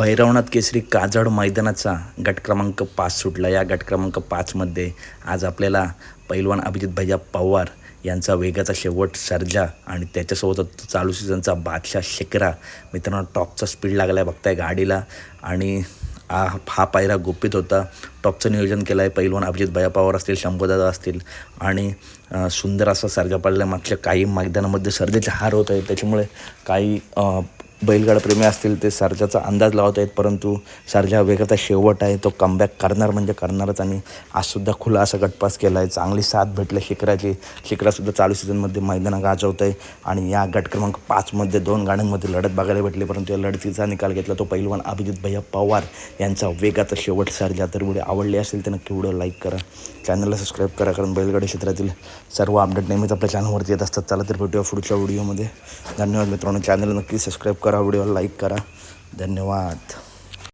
भैरवनाथ केसरी काजड मैदानाचा गट क्रमांक पाच सुटला. या गट क्रमांक पाचमध्ये आज आपल्याला पैलवान अभिजित भैया पवार यांचा वेगाचा शेवट सर्जा आणि त्याच्यासोबत चालू सीझनचा बादशाह शेकरा मित्रांनो टॉपचा स्पीड लागला आहे बघताय गाडीला. आणि हा हा पायरा गुपित होता. टॉपचं नियोजन केलं आहे पैलवान अभिजित भैया पवार असतील शंभूदादा असतील आणि सुंदर असा सर्जा पडला मागच्या काही मैदानामध्ये सर्जेचे हार होत आहे त्याच्यामुळे काही बैलगाडाप्रेमी असतील ते सर्जाचा अंदाज लावत आहेत परंतु सर्जा वेगाचा शेवट आहे. तो कमबॅक करणार म्हणजे करणारच आणि आजसुद्धा खुला असा गटपास केला आहे चांगली साथ भेटली शिखराची. शिखरासुद्धा चालू सीझनमध्ये मैदानं गाजवत आहे आणि या गट क्रमांक पाचमध्ये दोन गाड्यांमध्ये लढत बघायला भेटली परंतु या लढतीचा निकाल घेतला तो पैलवान अभिजित भैया पवार यांचा वेगाचा शेवट सर्जा तर व्हिडिओ आवडली असेल तर नक्की व्हिडिओ लाईक करा. चॅनलला सबस्क्राईब करा कारण बैलगाडी क्षेत्रातील सर्व अपडेट नेहमीच आपल्या चॅनलवरती येत असतात. चला तर भेटूया पुढच्या व्हिडिओमध्ये धन्यवाद मित्रांनो. चॅनल नक्की सबस्क्राईब करा व्हिडिओला लाईक करा. धन्यवाद.